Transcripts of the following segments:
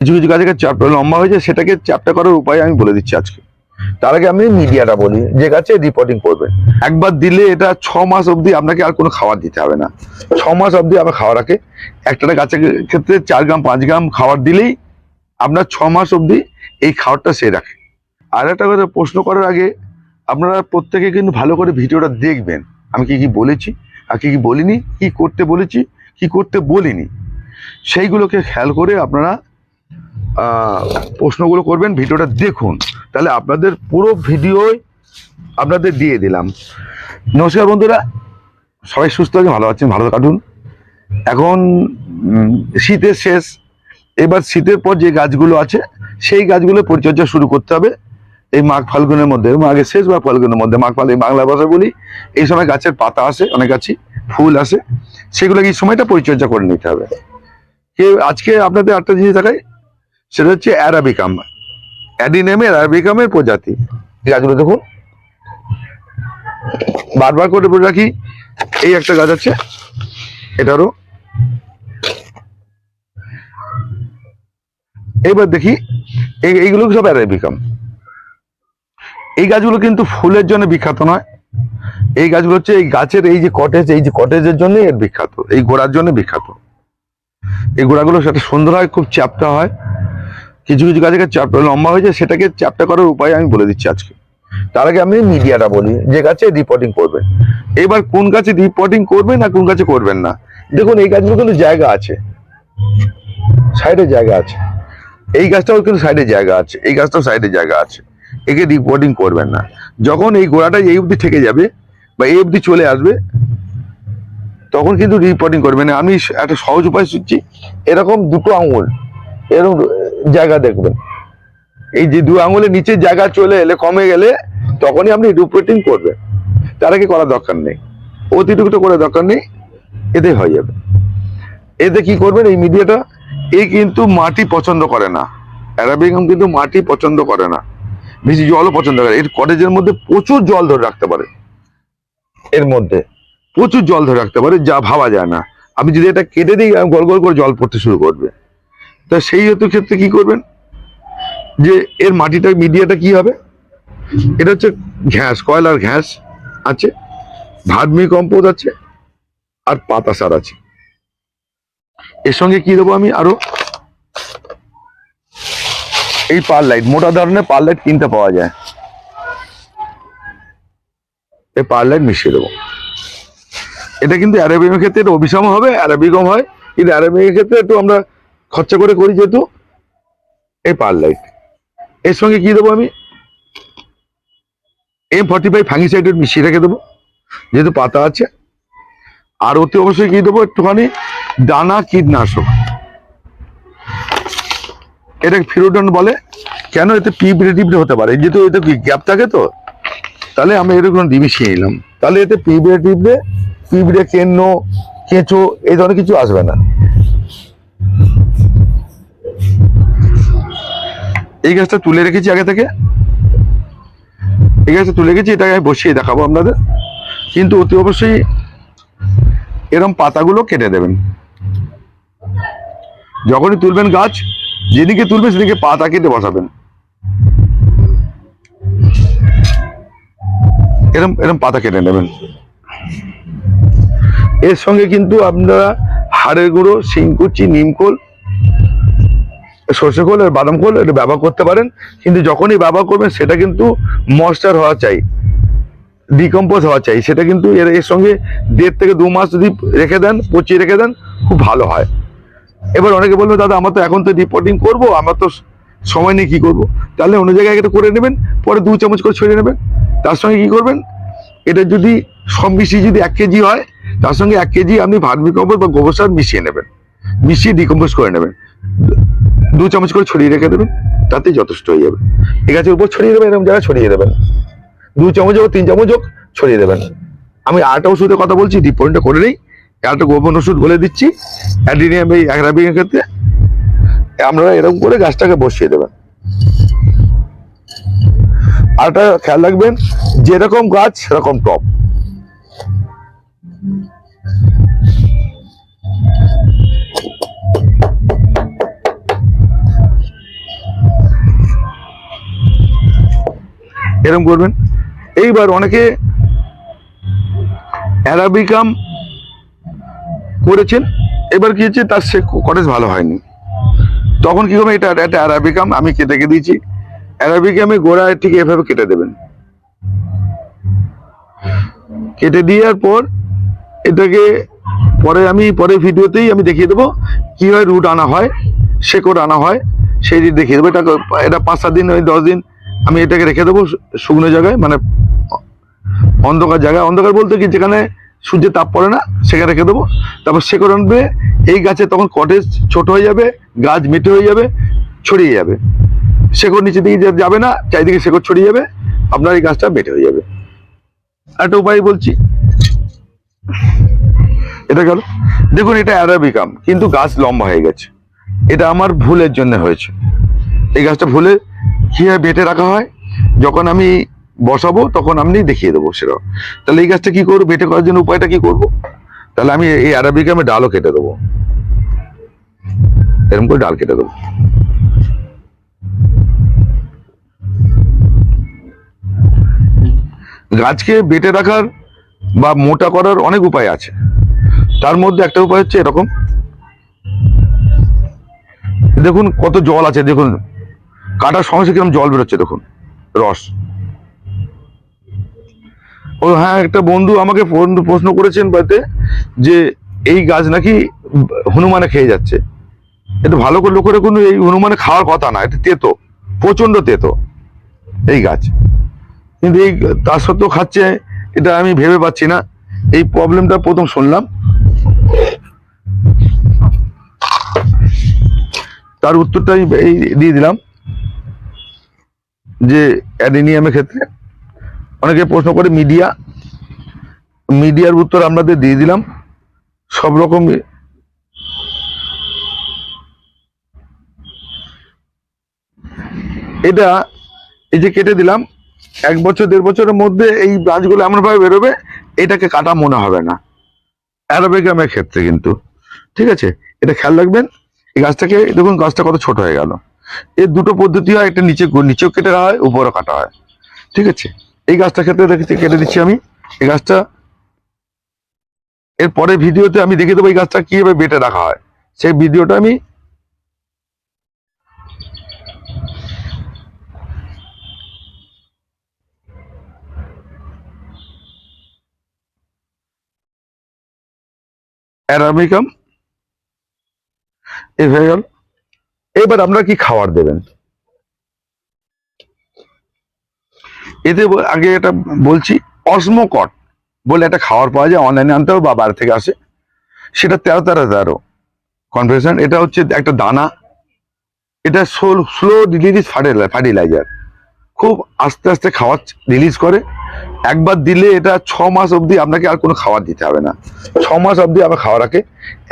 কিছু কিছু গাছের চ্যাপ্টা লম্বা হয়েছে, সেটাকে চ্যাপ্টা করার উপায় আমি বলে দিচ্ছি আজকে। তার আগে আমি মিডিয়াটা বলি, যে গাছে রিপোর্টিং করবেন একবার দিলে এটা ছ মাস অবধি আপনাকে আর কোনো খাবার দিতে হবে না। ছ মাস অবধি আমরা খাওয়া রাখে। একটা গাছের ক্ষেত্রে চার গ্রাম, পাঁচ গ্রাম খাবার দিলেই আপনার ছ মাস অবধি এই খাবারটা সে রাখে। আর একটা কথা, প্রশ্ন করার আগে আপনারা প্রত্যেকে কিন্তু ভালো করে ভিডিওটা দেখবেন। আমি কি কি বলেছি, আর কি কি বলিনি, কি করতে বলেছি, কি করতে বলিনি, সেইগুলোকে খেয়াল করে আপনারা প্রশ্নগুলো করবেন, ভিডিওটা দেখুন। তাহলে আপনাদের পুরো ভিডিওই আপনাদের দিয়ে দিলাম। নমস্কার বন্ধুরা, সবাই সুস্থ আছেন, ভালো আছেন, ভালো কাটুন। এখন শীতের শেষ। এবার শীতের পর যে গাছগুলো আছে, সেই গাছগুলো পরিচর্যা শুরু করতে হবে। এই মাঘ ফাল্গুনের মধ্যে মাঘের শেষ বা ফাল্গুনের মধ্যে, মাঘ ফাল্গুন বাংলা ভাষা বলি, এই সময় গাছের পাতা আসে, অনেক গাছই, ফুল আসে। সেগুলোকে এই সময়টা পরিচর্যা করে নিতে হবে। আজকে আপনাদের একটা জিনিস দেখাই সেটা হচ্ছে অ্যারাবিকাম অ্যাডিনেমের অ্যারাবিকামের প্রজাতি। গাছগুলো দেখুন। বারবার করে বলে রাখি, এই একটা গাছ আছে, এটারও। এবার দেখি, এই, এইগুলো সব অ্যারাবিকাম এই গাছগুলো কিন্তু ফুলের জন্য বিখ্যাত নয়। এই গাছগুলো হচ্ছে এই গাছের, এই যে কটেজ এই যে কটেজের জন্য এর বিখ্যাত। এই গোড়ার জন্য বিখ্যাত। এই গোড়াগুলো সেটা সুন্দর হয়, খুব চ্যাপ্টা হয়। কিছু কিছু গাছের চ্যাপ্টা লম্বা হয়েছে, সেটাকে চ্যাপ্টা করার উপায় আমি বলে দিচ্ছি আজকে। তার আগে আমি মিডিয়াটা বলি, যে গাছে রিপোর্টিং করবেন। এবার কোন গাছে রিপোর্টিং করবেন না কোন গাছে করবেন না? দেখুন, এই গাছগুলো কিন্তু জায়গা আছে। সাইডে জায়গা আছে। এই গাছটাও কিন্তু সাইডে জায়গা আছে। এই গাছটাও সাইডে জায়গা আছে। একে রিপোর্টিং করবেন না। যখন এই গোড়াটা এই অবধি থেকে যাবে বা এই অবধি চলে আসবে, তখন কিন্তু রিপোর্টিং করবেন আমি একটা সহজ উপায় শুনছি। এরকম দুটো আঙুল এরকম জায়গা দেখবেন। এই যে দু আঙুলের নিচে জায়গা চলে এলে, কমে গেলে তখনই আপনি রিপোর্টিং করবেন। তার আগে করার দরকার নেই। অতিরিক্ত করে দরকার নেই। এতে হয়ে যাবে। এতে কি করবেন? এই মিডিয়াটা, এই কিন্তু মাটি পছন্দ করে না। অ্যারাবিকাম কিন্তু মাটি পছন্দ করে না। বেশি জলও পছন্দ করে এর কটেজের মধ্যে প্রচুর জল ধরে রাখতে পারে। এর মধ্যে প্রচুর জল ধরে রাখতে পারে, যা ভাবা যায় না। আমি যদি এটা কেটে দিই গল গল করে জল পড়তে শুরু করবে। তা সেই হেতু ক্ষেত্রে কি করবেন? যে এর মাটিটা, মিডিয়াটা কি হবে? এটা হচ্ছে ঘ্যাস, কয়লার ঘ্যাস আছে, ভার্মি কম্পোজ আছে, আর পাতা সার আছে। এর সঙ্গে কি দেবো আমি আরও? এই পার লাইট, মোটা ধরনের পার লাইট কিনতে পাওয়া যায়। এই পার লাইট মিশিয়ে দেবো। এটা কিন্তু অ্যারাবিকের ক্ষেত্রে এটা অভিসম হবে অ্যারাবিকম হয়। কিন্তু অ্যারাবিকের ক্ষেত্রে একটু আমরা খরচা করে করি যেহেতু, এই পার লাইটের সঙ্গে কি দেবো আমি? এম ফর্টি ফাইভ ফাঙ্গিসাইড মিশিয়ে রেখে দেবো, যেহেতু পাতা আছে। আর অতি অবশ্যই কি দেবো একটুখানি? দানা কীটনাশক। এটা ফিরোডন বলে। কেন এতে টিপড়ে হতে পারে? যেহেতু এতে গ্যাপ থাকে তো, তাহলে আমি এরকম মিশিয়ে নিলাম। তাহলে এতে টিপড়ে পিঁপড়ে কেন্ন কেঁচো, এই ধরনের কিছু আসবে না। এই গাছটা তুলে রেখেছি আগে থেকে। এই গাছটা তুলে রেখেছি, এটাকে বসিয়ে দেখাবো আপনাদের। কিন্তু অতি অবশ্যই এরম পাতাগুলো কেটে দেবেন। যখনই তুলবেন গাছ, যেদিকে তুলবেন সেদিকে পাতা কেটে বসাবেন। এরম এরম পাতা কেটে নেবেন। এর সঙ্গে কিন্তু আপনারা হাড়ের গুঁড়ো, শিংকুচি, নিমকোল সর্ষে খোল আর বাদাম খোল, এটা ব্যবহার করতে পারেন। কিন্তু যখনই ব্যবহার করবেন, সেটা কিন্তু ময়েশ্চার হওয়া চাই ডিকম্পোজ হওয়া চাই। সেটা কিন্তু এর এর সঙ্গে দেড় থেকে দু মাস যদি রেখে দেন, পচিয়ে রেখে দেন, খুব ভালো হয়। এবার অনেকে বলবে, দাদা, আমার তো এখন তো রিপোর্টিং করব, আমার তো সময় নেই কী করব? তাহলে অন্য জায়গায় এটা করে নেবেন, পরে দু চামচ করে ছড়িয়ে নেবেন। তার সঙ্গে কি করবেন? এটা যদি সব মিশিয়ে যদি এক কেজি হয়, তার সঙ্গে এক কেজি আপনি ভার্মি কম্পোজ বা গোবর সার মিশিয়ে নেবেন। মিশিয়ে ডিকম্পোজ করে নেবেন। দু চামচ করে ছড়িয়ে রেখে দেবেন তাতেই যথেষ্ট হয়ে যাবে। এই গাছের উপর ছড়িয়ে দেবেন এরকম জায়গায় ছড়িয়ে দেবেন দু চামচ হোক, তিন চামচ হোক, ছড়িয়ে দেবেন আমি আরেকটা ওষুধের কথা বলছি রিপোর্টটা করে নেই। একটা গোপন ওষুধ বলে দিচ্ছি অ্যাডিনিয়াম এই অ্যাগ্রাবিকের ক্ষেত্রে। আপনারা এরকম করে গাছটাকে বসিয়ে দেবেন। আরেকটা খেয়াল রাখবেন, যেরকম গাছ, সেরকম টপ এরকম করবেন। এইবার অনেকে অ্যারাবিকাম করেছেন, এবার কি হচ্ছে, তার সে কটেজ ভালো হয়নি। তখন কি করবেন এটা একটা অ্যারাবিকাম, আমি কেটে রেখে দিয়েছি। অ্যারাবিকামে গোড়ায় ঠিক এভাবে কেটে দেবেন। কেটে দেওয়ার পর এটাকে পরে আমি, পরে ভিডিওতেই আমি দেখিয়ে দেবো, কীভাবে রুট আনা হয়, শেকড় আনা হয় সেই দেখিয়ে দেবো। এটা এটা পাঁচ সাত দিন ওই দশ দিন আমি এটাকে রেখে দেবো শুকনো জায়গায় মানে অন্ধকার জায়গায়। অন্ধকার বলতে কি, যেখানে সূর্যের তাপ পড়ে না, সেখানে রেখে দেবো। তারপর শেকড় আনবে, এই গাছে তখন কটেজ ছোট হয়ে যাবে, গাছ মেটে হয়ে যাবে, ছড়িয়ে যাবে। শেকড় নিচে দিকে যাবে না, চারিদিকে শেকড় ছড়িয়ে যাবে, আপনার এই গাছটা বেটে হয়ে যাবে। একটা উপায় বলছি। এটা গেল। দেখুন, এটা অ্যারাবিকাম কিন্তু গাছ লম্বা হয়ে গেছে। এটা আমার ভুলের জন্য হয়েছে। এই গাছটা ভুলে কীভাবে বেটে রাখা হয়। যখন আমি বসাবো, তখন আমি দেখিয়ে দেবো সেটা। তাহলে এই গাছটা কি করব? বেটে করার জন্য উপায়টা কি করব? তাহলে আমি এই অ্যারাবিকামে ডালও কেটে দেবো। এরকম করে ডাল কেটে দেবো। গাছকে বেটে রাখার বা মোটা করার অনেক উপায় আছে। তার মধ্যে একটা উপায় হচ্ছে এরকম। দেখুন কত জল আছে, দেখুন। কাটার সঙ্গে কীরকম জল বেরোচ্ছে দেখুন, রস। ও হ্যাঁ একটা বন্ধু আমাকে প্রশ্ন করেছেন বাড়িতে যে এই গাছ নাকি হনুমানে খেয়ে যাচ্ছে। এটা ভালো করে লক্ষ্য রাখুন, এই হনুমানে খাওয়ার কথা না, এটা তেতো প্রচণ্ড তেতো এই গাছ। কিন্তু এই তার সত্ত্বেও খাচ্ছে, এটা আমি ভেবে পাচ্ছি না। এই প্রবলেমটা প্রথম শুনলাম। তার উত্তরটা আমি এই দিয়ে দিলাম। যে অ্যাডিনিয়ামের ক্ষেত্রে? অনেকে প্রশ্ন করে মিডিয়া। মিডিয়ার উত্তর আপনাদের দিয়ে দিলাম, সব রকম এটা এই যে কেটে দিলাম, এক বছর, দেড় বছরের মধ্যে এই গাছগুলো এমনভাবে বেরোবে, এটাকে কাটা মনে হবে না। অ্যারোবিগ্রামের ক্ষেত্রে কিন্তু। ঠিক আছে? এটা খেয়াল রাখবেন। এই গাছটাকে, দেখুন, গাছটা কত ছোট হয়ে গেল। এর দুটো পদ্ধতি হয়, একটা নিচে নিচেও কেটে দেওয়া হয়, উপরও কাটা হয়। ঠিক আছে? এই গাছটা ক্ষেত্রে দেখেছি কেটে দিচ্ছি আমি। এই গাছটা এর পরে ভিডিওতে আমি দেখে দেবো এই গাছটা কীভাবে বেটে রাখা হয়। সেই ভিডিওটা আমি অ্যারামিকাম এই হয়ে গেল। এবার আপনারা কি খাবার দেবেন? এতে আগে এটা বলছি, অসমকট বলে একটা খাবার পাওয়া যায় অনলাইনে আনতে হবে বা বাইরে থেকে আসে। সেটা তেরো তেরো তেরো। কনফেশন এটা হচ্ছে একটা দানা। এটা স্লো রিলিজ ফার্টিলাইজার খুব আস্তে আস্তে খাবার রিলিজ করে। একবার দিলে এটা ছ মাস অবধি আপনাকে আর কোনো খাবার দিতে হবে না। ছ মাস অবধি আবার খাওয়া রাখে।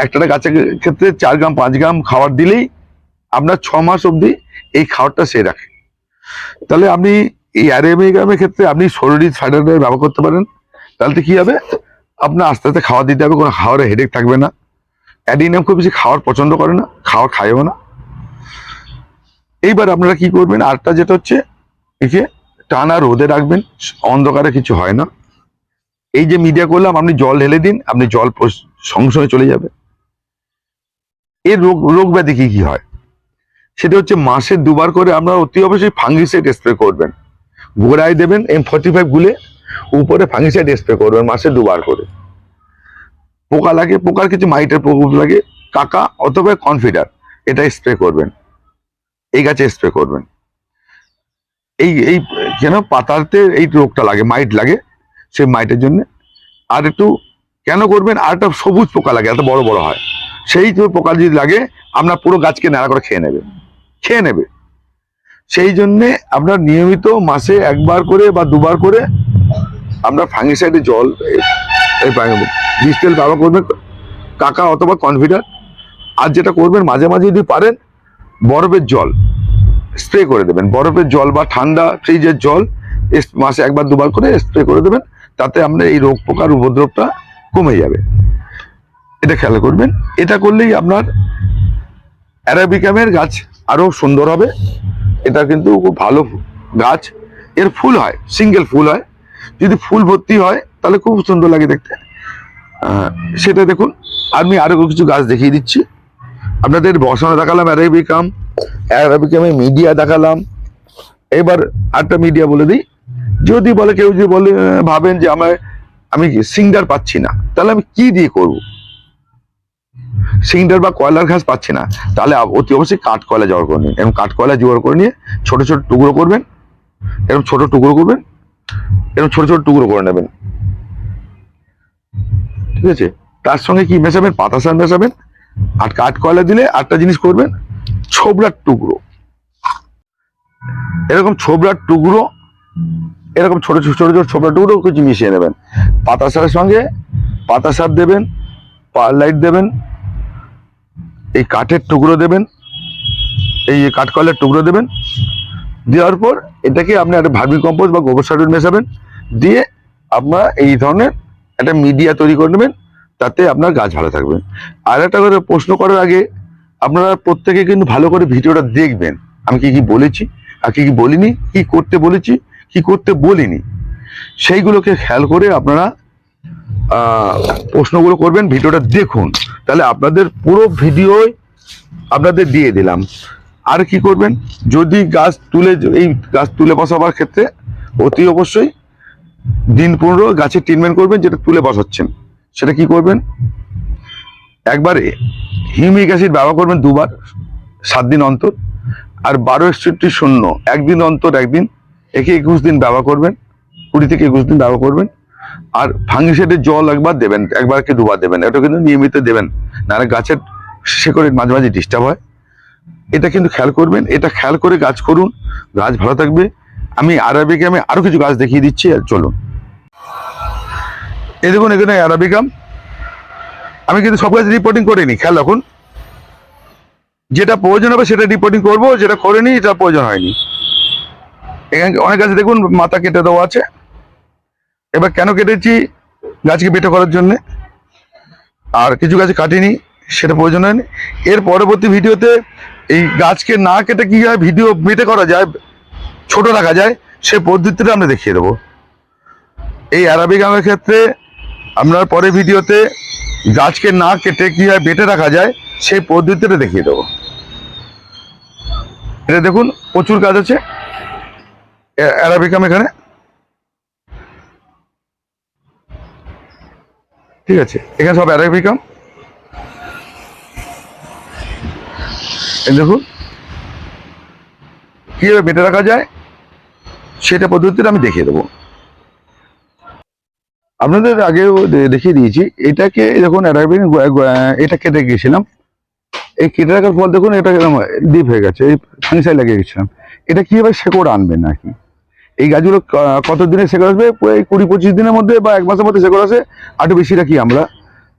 একটা গাছের ক্ষেত্রে চার গ্রাম, পাঁচ গ্রাম খাবার দিলেই আপনার ছ মাস অবধি এই খাবারটা সে রাখে। তাহলে আপনি এই অ্যারেমিগ্রামের ক্ষেত্রে আপনি শরীর ফাইডার ব্যবহার করতে পারেন। তাহলে তো কি হবে? আপনার আস্তে আস্তে খাওয়া দিতে হবে, কোনো খাওয়ারে হেডেক থাকবে না। অ্যাডিনিয়াম খুব বেশি খাওয়ার পছন্দ করে না, খাওয়া খায়ও না। এইবার আপনারা কি করবেন? আরটা যেটা হচ্ছে, একে টানা রোদে রাখবেন, অন্ধকারে কিছু হয় না। এই যে মিডিয়া করলাম, আপনি জল ঢেলে দিন, আপনি জল সঙ্গে সঙ্গে চলে যাবে এর রোগ রোগ ব্যাধি কি কি হয়? সেটা হচ্ছে মাসে দুবার করে আমরা অতি অবশ্যই ফাঙ্গিসাইড স্প্রে করবেন। গোড়ায় দেবেন এম ফর্টি ফাইভ গুলে, উপরে ফাঙ্গিসাইড স্প্রে করবেন মাসে দুবার করে। পোকা লাগে, পোকার কিছু মাইটের প্রকোপ লাগে, কাকা অথবা কনফিডার এটা স্প্রে করবেন। এই গাছে স্প্রে করবেন। এই এই যেন পাতাতে এই রোগটা লাগে, মাইট লাগে, সেই মাইটের জন্য। আর একটু কেন করবেন? আর একটা সবুজ পোকা লাগে, এত বড় বড় হয়। সেই পোকা যদি লাগে, আপনার পুরো গাছকে নাড়া করে খেয়ে নেবে খেয়ে নেবে। সেই জন্যে আপনার নিয়মিত মাসে একবার করে বা দুবার করে আপনার ফাঙ্গিসাইডে জল ডিস্টেল ব্যবহার করবেন কাকা অথবা কনফিডার আর যেটা করবেন মাঝে মাঝে যদি পারেন, বরফের জল স্প্রে করে দেবেন। বরফের জল বা ঠান্ডা ফ্রিজের জল মাসে একবার দুবার করে স্প্রে করে দেবেন, তাতে আপনার এই রোগ পোকার উপদ্রবটা কমে যাবে। এটা খেয়াল করবেন। এটা করলেই আপনার অ্যারাবিকামের গাছ আরও সুন্দর হবে। এটা কিন্তু খুব ভালো গাছ। এর ফুল হয়, সিঙ্গেল ফুল হয়। যদি ফুল ভর্তি হয়, তাহলে খুব সুন্দর লাগে দেখতে। সেটা দেখুন। আমি আরও কিছু গাছ দেখিয়ে দিচ্ছি। আপনাদের বসানো দেখালাম, অ্যারাবিকাম। অ্যারাবিকামে মিডিয়া দেখালাম। এবার আরেকটা মিডিয়া বলে দিই। যদি বলে, কেউ যদি বলে, ভাবেন যে আমার আমি সিঙ্গার পাচ্ছি না, তাহলে আমি কি দিয়ে করব? সিঙ্গার বা কয়লার ঘাস পাচ্ছে না। তাহলে অতি অবশ্যই কাঠ কয়লা জোগাড় করে নিন এবং কাঠ কয়লা জোগাড় করে নিয়ে ছোট ছোট টুকরো করবেন, এরকম ছোট টুকরো করবেন, এরকম ছোট ছোট টুকরো করে নেবেন। ঠিক আছে? তার সঙ্গে কি মেশাবেন? পাতা সার মেশাবেন। আর কাঠ কয়লা দিলে আটটা জিনিস করবেন, ছোবড়ার টুকরো। এরকম ছোবড়ার টুকরো, এরকম ছোট ছোট ছোট ছোট ছোবড়ার টুকরো কিছু মিশিয়ে নেবেন। পাতা সারের সঙ্গে পাতা সার দেবেন লাইট দেবেন এই কাঠের টুকরো দেবেন, এই কাঠকলের টুকরো দেবেন, দেওয়ার পর এটাকে আপনি একটা ভার্মি কম্পোস্ট বা গোবর সার মেশাবেন, দিয়ে আপনার এই ধরনের একটা মিডিয়া তৈরি করে নেবেন, তাতে আপনার গাছ ভালো থাকবে। আর একটা করে প্রশ্ন করার আগে, আপনারা প্রত্যেকে কিন্তু ভালো করে ভিডিওটা দেখবেন। আমি কি কি বলেছি, আর কি কি বলিনি, কি করতে বলেছি, কি করতে বলিনি, সেইগুলোকে খেয়াল করে আপনারা প্রশ্নগুলো করবেন, ভিডিওটা দেখুন। তাহলে আপনাদের পুরো ভিডিও আপনাদের দিয়ে দিলাম। আর কি করবেন? যদি গাছ তুলে, এই গাছ তুলে বসাবার ক্ষেত্রে অতি অবশ্যই দিন পনেরো গাছের ট্রিটমেন্ট করবেন, যেটা তুলে বসাচ্ছেন। সেটা কি করবেন? একবারে হিউমিক অ্যাসিড ব্যবহার করবেন দুবার, সাত দিন অন্তর। আর বারো একষট্টি শূন্য, একদিন অন্তর, একদিন, একে একুশ দিন ব্যবহার করবেন, কুড়ি থেকে একুশ দিন ব্যবহার করবেন। আর ফাঙ্গিসাইডের জল একবার দেবেন, একবার কি দুবার দেবেন, এটা কিন্তু নিয়মিত দেবেন। নাহলে গাছের শেকড়ের মাঝে মাঝে ডিস্টার্ব হয়। এটা কিন্তু খেয়াল করবেন, এটা খেয়াল করে গাছ করুন, গাছ ভালো থাকবে। আমি আরাবিকে, আমি আরও কিছু গাছ দেখিয়ে দিচ্ছি চলুন। এই দেখুন এখানে আরাবিকাম আমি কিন্তু সব গাছ রিপোর্টিং করিনি, খেয়াল রাখুন। যেটা প্রয়োজন হবে সেটা রিপোর্টিং করব, যেটা করিনি, এটা প্রয়োজন হয়নি। এখানে অনেক গাছ দেখুন, মাথা কেটে দেওয়া আছে। এবার কেন কেটেছি গাছকে বেটে করার জন্য? আর কিছু গাছ কাটিনি, সেটা প্রয়োজন হয়নি। এর পরবর্তী ভিডিওতে এই গাছকে না কেটে কি হয়, ভিডিও বেটে করা যায়, ছোট রাখা যায় সে পদ্ধতিটা আমরা দেখিয়ে দেবো। এই অ্যারাবিক আমের ক্ষেত্রে আপনার পরে ভিডিওতে গাছকে না কেটে কি হয়, বেটে রাখা যায়, সেই পদ্ধতিটা দেখিয়ে দেবো। এটা দেখুন, প্রচুর গাছ আছে অ্যারাবিকাম এখানে। ঠিক আছে, এখানে সব অ্যারাবিকাম দেখুন। কীভাবে বেটে রাখা যায়, সেটা পদ্ধতিটা আমি দেখিয়ে দেবো। আপনাদের আগেও দেখিয়ে দিয়েছি, এটাকে দেখুন অ্যারাবিক এটা কেটে গিয়েছিলাম। এই কেটে রাখার পর দেখুন এটা ডিপ হয়ে গেছে, এই ফাংসাই লাগিয়ে গেছিলাম। এটা কীভাবে শেকড় আনবেন আর কি এই গাছগুলো কত দিনে শেকড় আসবে? এই কুড়ি পঁচিশ দিনের মধ্যে বা এক মাসের মধ্যে শেকড় আসে। আরটু বেশি রাখি আমরা।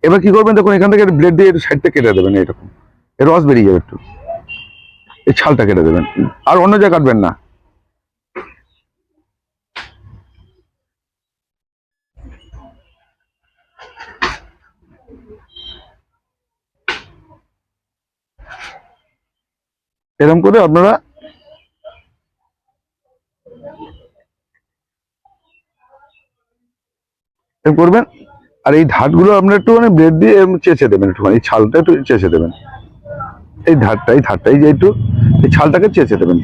এবার কি করবেন দেখুন, এখান থেকে ব্লেড দিয়ে একটু সাইডটা কেটে দেবেন, এরকম। এর রস বেরিয়ে যাবে একটু। এই ছালটা কেটে দেবেন। আর অন্য জায়গায় কাটবেন না। এরকম করে আপনারা করবেন, আর এই ধারগুলো আপনারা একটু মানে ব্লেড দিয়ে চেঁচে দেবেন একটুখানি, এই ছালটা একটু চেঁচে দেবেন। এই ধারটা এই ধারটা এই যে একটু, এই ছালটাকে চেঁচে দেবেন।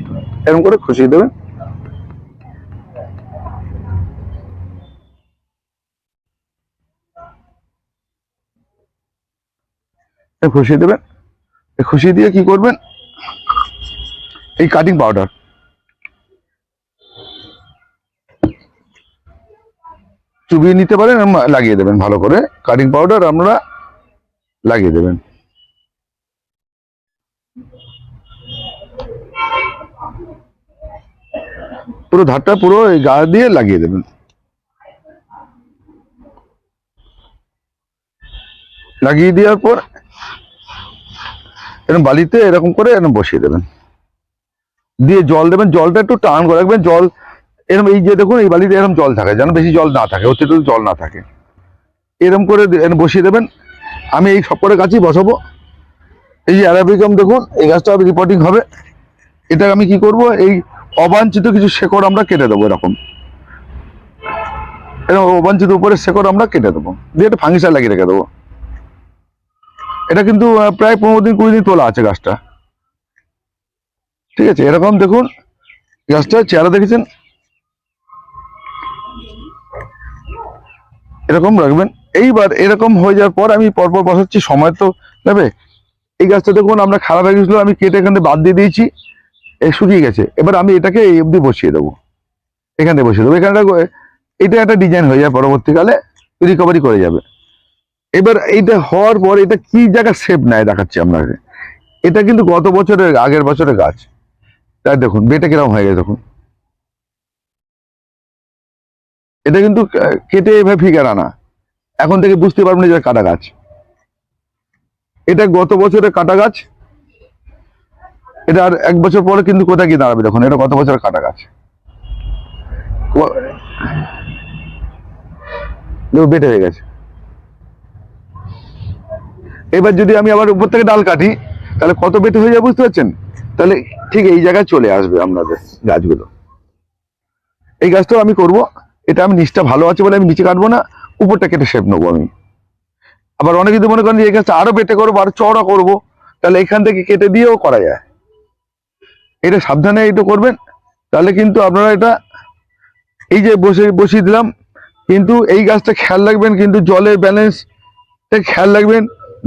এরকম করে খুশিয়ে দেবেন। খুশিয়ে দেবেন। খুশিয়ে দিয়ে কি করবেন? এই কাটিং পাউডার চুবিয়ে নিতে পারেন লাগিয়ে দেবেন ভালো করে। কাটিং পাউডার আপনারা লাগিয়ে দেবেন। পুরো ধারটা পুরো এই গা দিয়ে লাগিয়ে দেবেন। লাগিয়ে দেওয়ার পর এরকম বালিতে এরকম করে এরকম বসিয়ে দেবেন। দিয়ে জল দেবেন, জলটা একটু টান করে রাখবেন। জল এরকম এই যে দেখুন, এই বালিতে এরকম জল থাকে, যেন বেশি জল না থাকে, অতিরিক্ত জল না থাকে। এরকম করে বসিয়ে দেবেন। আমি এই সব করে গাছই বসাবো। এই যে অ্যারাবিকাম দেখুন, এই গাছটা রিপোর্টিং হবে। এটা আমি কি করব? এই অবাঞ্ছিত কিছু শেকড় আমরা কেটে দেবো এরকম। এরকম অবাঞ্ছিত উপরে শেকড় আমরা কেটে দেবো। দিয়ে একটা ফাঙ্গিসার লাগিয়ে রেখে দেবো। এটা কিন্তু প্রায় পনেরো দিন, কুড়ি দিন তোলা আছে গাছটা। ঠিক আছে, এরকম দেখুন গাছটা চেহারা দেখেছেন? এরকম রাখবেন। এইবার এরকম হয়ে যাওয়ার পর আমি পরপর বসাচ্ছি, সময় তো নেবে। এই গাছটা দেখুন, আমরা খারাপ হয়ে গেছিল, আমি কেটে এখান বাদ দিয়ে দিয়েছি এ শুকিয়ে গেছে। এবার আমি এটাকে এই অবধি বসিয়ে দেবো। এখানে বসিয়ে দেবো। এখানে একটা- এটা একটা ডিজাইন হয়ে যায় পরবর্তীকালে রিকভারি করে যাবে। এবার এইটা হওয়ার পর এটা কি জায়গা শেপ নেয় দেখাচ্ছি আপনাকে। এটা কিন্তু গত বছরের আগের বছরের গাছ। তাই দেখুন, বেটা কীরকম হয়ে গেছে দেখুন। এটা কিন্তু কেটে এভাবে ফিগার আনা এখন থেকে বুঝতে পারবেন না যে কাটা গাছ। এটা গত বছরের কাটা গাছ। এটা আর এক বছর পরে কিন্তু কোথায় গিয়ে দাঁড়াবে দেখুন, এটা গত বছরের কাটা গাছ। বেটে হয়ে গেছে। এবার যদি আমি আবার উপর থেকে ডাল কাটি, তাহলে কত বেটে হয়ে যাবে বুঝতে পারছেন? তাহলে ঠিক এই জায়গায় চলে আসবে আপনাদের গাছগুলো। এই গাছটাও আমি করব। এটা আমি নিচটা ভালো আছে বলে আমি নিচে কাটবো না, উপরটা কেটে শেপ নেব আমি। আবার অনেকে যদি মনে করেন যে এই গাছটা আরও বেটে করব, আরও চড়া করব, তাহলে এখান থেকে কেটে দিয়েও করা যায়। এটা সাবধানে এটা করবেন, তাহলে কিন্তু আপনারা এটা এই যে বসে, বসিয়ে দিলাম, কিন্তু এই গাছটা খেয়াল রাখবেন, কিন্তু জলের ব্যালেন্স খেয়াল রাখবেন,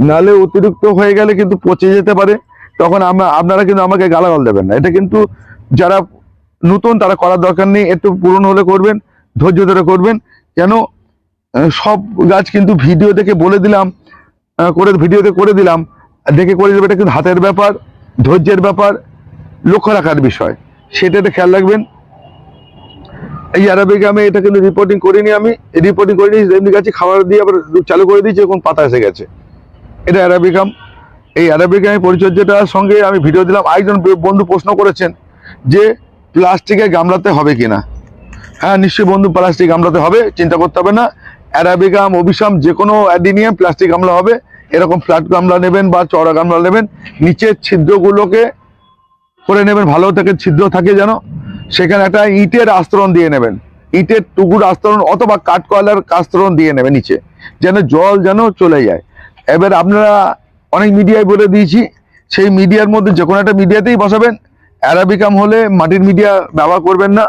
নালে অতিরিক্ত হয়ে গেলে কিন্তু পচে যেতে পারে, তখন আমরা আপনারা কিন্তু আমাকে গালাগাল দেবেন না। এটা কিন্তু যারা নতুন, তারা করার দরকার নেই, একটু পুরনো হলে করবেন ধৈর্য ধরে করবেন। কেন সব গাছ কিন্তু ভিডিও দেখে বলে দিলাম করে ভিডিওতে করে দিলাম। দেখে করে দেবে এটা কিন্তু হাতের ব্যাপার, ধৈর্যের ব্যাপার, লক্ষ্য রাখার বিষয়। সেটা একটু খেয়াল রাখবেন। এই আরবিক আমি এটা কিন্তু রিপোর্টিং করিনি আমি। রিপোর্টিং করিনি এমনি গাছে খাবার দিয়ে আবার চালু করে দিয়েছি, এখন পাতা এসে গেছে। এটা অ্যারাবিকাম এই অ্যারাবিকামের পরিচর্যাটার সঙ্গে আমি ভিডিও দিলাম। আরেকজন বন্ধু প্রশ্ন করেছেন যে, প্লাস্টিকের গামলাতে হবে কিনা? হ্যাঁ নিশ্চয়ই বন্ধু প্লাস্টিক গামলাতে হবে, চিন্তা করতে হবে না। অ্যারাবিকাম অভিশাম যে কোনো অ্যাডিনিয়াম প্লাস্টিক আমলা হবে। এরকম ফ্ল্যাট গামলা নেবেন বা চড়া গামলা নেবেন। নিচের ছিদ্রগুলোকে করে নেবেন, ভালো থেকে ছিদ্র থাকে যেন। সেখানে একটা ইটের আস্তরণ দিয়ে নেবেন। ইটের টুকুর আস্তরণ অথবা কাঠকয়লার আস্তরণ দিয়ে নেবেন নিচে, যেন জল যেন চলে যায়। এবার আপনারা অনেক মিডিয়ায় বলে দিয়েছি, সেই মিডিয়ার মধ্যে যে কোনো একটা মিডিয়াতেই বসাবেন। অ্যারাবিকাম হলে মাটির মিডিয়া ব্যবহার করবেন না।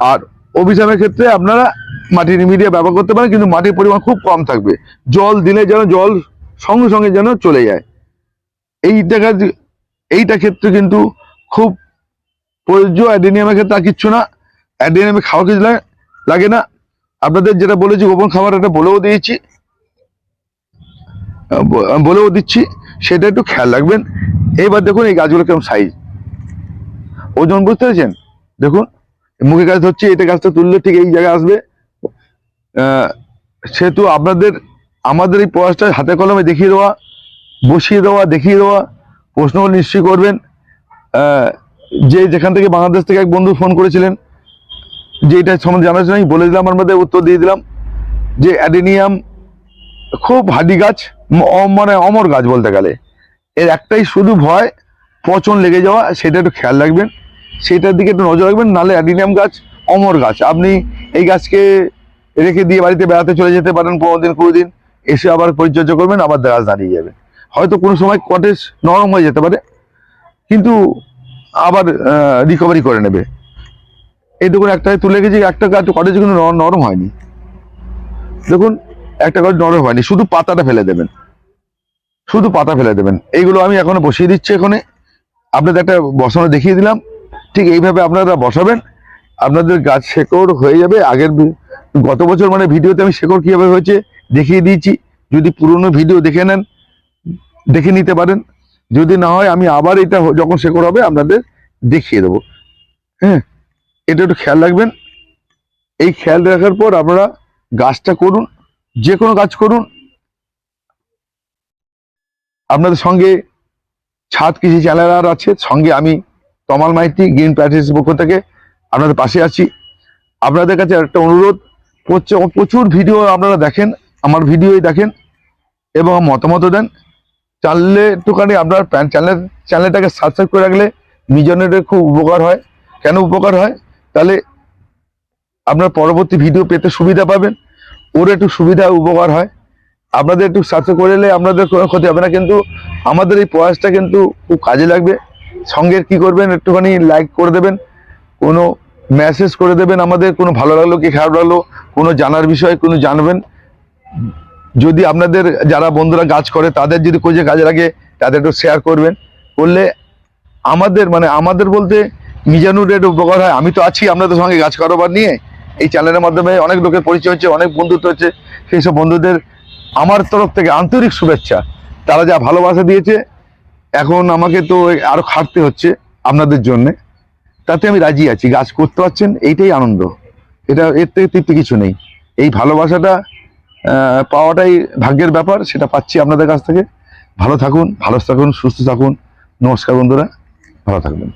আর অভিযানের ক্ষেত্রে আপনারা মাটির মিডিয়া ব্যবহার করতে পারেন, কিন্তু মাটির পরিমাণ খুব কম থাকবে। জল দিলে যেন জল সঙ্গে সঙ্গে যেন চলে যায়। এইটা কাজ- এইটা ক্ষেত্রে কিন্তু খুব প্রযোজ্য অ্যাডেনিয়ামের ক্ষেত্রে আর কিচ্ছু না। অ্যাডেনিয়ামে খাওয়া কিছু লাগে- না। আপনাদের যেটা বলেছি, গোপন খাবার এটা বলেও দিয়েছি। বলেও দিচ্ছি, সেটা একটু খেয়াল রাখবেন। এইবার দেখুন এই গাছগুলো কেমন সাইজ ওজন বুঝতে পেরেছেন? দেখুন মুখে গাছ ধরছি, এটা গাছটা তুললে ঠিক এই জায়গায় আসবে। সেহেতু আপনাদের, আমাদের এই প্রয়াসটা হাতে কলমে দেখিয়ে দেওয়া, বসিয়ে দেওয়া, দেখিয়ে দেওয়া, প্রশ্নগুলো নিশ্চয়ই করবেন। যে যেখান থেকে বাংলাদেশ থেকে এক বন্ধু ফোন করেছিলেন, যে এটা সম্বন্ধে জানার জন্য আমি বলে দিলাম, আমার মধ্যে উত্তর দিয়ে দিলাম, যে অ্যাডেনিয়াম খুব হাডি গাছ মানে অমর গাছ বলতে গেলে। এর একটাই শুধু ভয়, পচন লেগে যাওয়া, সেটা একটু খেয়াল রাখবেন। সেটার দিকে একটু নজর রাখবেন নাহলে অ্যাডিনিয়াম গাছ, অমর গাছ। আপনি এই গাছকে রেখে দিয়ে বাড়িতে বেড়াতে চলে যেতে পারেন পনেরো দিন, কুড়ি দিন, এসে আবার পরিচর্যা করবেন, আবার গাছ দাঁড়িয়ে যাবে হয়তো কোনো সময় কটেজ নরম হয়ে যেতে পারে, কিন্তু আবার রিকভারি করে নেবে। এই দেখুন একটা তুলে গেছি একটা গাছ কটেজ কিন্তু নর- নরম হয়নি। দেখুন, একটা গাছ নরম হয়নি, শুধু পাতাটা ফেলে দেবেন। শুধু পাতা ফেলে দেবেন। এইগুলো আমি এখনও বসিয়ে দিচ্ছি এখানে। আপনাদের একটা বসানো দেখিয়ে দিলাম। ঠিক এইভাবে আপনারা বসাবেন। আপনাদের গাছ শেকড় হয়ে যাবে। আগের গত বছর মানে ভিডিওতে আমি শেকড় কীভাবে হয়েছে দেখিয়ে দিয়েছি। যদি পুরনো ভিডিও দেখে নেন, দেখে নিতে পারেন। যদি না হয়, আমি আবার এটা যখন শেকড় হবে, আপনাদের দেখিয়ে দেবো। হ্যাঁ এটা একটু খেয়াল রাখবেন। এই খেয়াল রাখার পর আপনারা গাছটা করুন, যে কোনো গাছ করুন। আপনাদের সঙ্গে ছাদ কৃষি চ্যানেলার আছে। সঙ্গে আমি তমাল মাইতি গ্রিন প্যাটিস পক্ষ থেকে আপনাদের পাশে আছি। আপনাদের কাছে একটা অনুরোধ, প্রচ- প্রচুর ভিডিও আপনারা দেখেন, আমার ভিডিওই দেখেন এবং মতামত দেন। চ্যানেলে একটুখানি আপনার চ্যানেল, চ্যানেলটাকে সাবস্ক্রাইব করে রাখলে মিজনের খুব উপকার হয়। কেন উপকার হয়? তাহলে আপনার পরবর্তী ভিডিও পেতে সুবিধা পাবেন। ওর একটু সুবিধা উপকার হয়। আপনাদের একটু সাবস্ক্রাইব করে নিলে আপনাদের কোনো ক্ষতি হবে না, কিন্তু আমাদের এই প্রয়াসটা কিন্তু খুব কাজে লাগবে। সঙ্গে কি করবেন, একটুখানি লাইক করে দেবেন, কোনো মেসেজ করে দেবেন আমাদের, কোনো ভালো লাগল কি খারাপ লাগল, কোনো জানার বিষয় কোনো জানবেন? যদি আপনাদের যারা বন্ধুরা গাছ করে, তাদের যদি কোজে কাজে লাগে, তাদের একটু শেয়ার করবেন। করলে আমাদের মানে আমাদের বলতে মিজানুর একটু উপকার হয়। আমি তো আছি আপনাদের সঙ্গে গাছ কারোবার নিয়ে এই চ্যানেলের মাধ্যমে অনেক লোকের পরিচয় হচ্ছে, অনেক বন্ধুত্ব হচ্ছে। সেই সব বন্ধুদের আমার তরফ থেকে আন্তরিক শুভেচ্ছা। তারা যা ভালোবাসা দিয়েছে এখন আমাকে তো আরও খাটতে হচ্ছে আপনাদের জন্যে। তাতে আমি রাজি আছি, গাছ করতে পারছেন, এইটাই আনন্দ। এটা এর থেকে তৃপ্তি কিছু নেই। এই ভালোবাসাটা পাওয়াটাই ভাগ্যের ব্যাপার, সেটা পাচ্ছি আপনাদের কাছ থেকে। ভালো থাকুন ভালো থাকুন, সুস্থ থাকুন। নমস্কার বন্ধুরা, ভালো থাকবেন।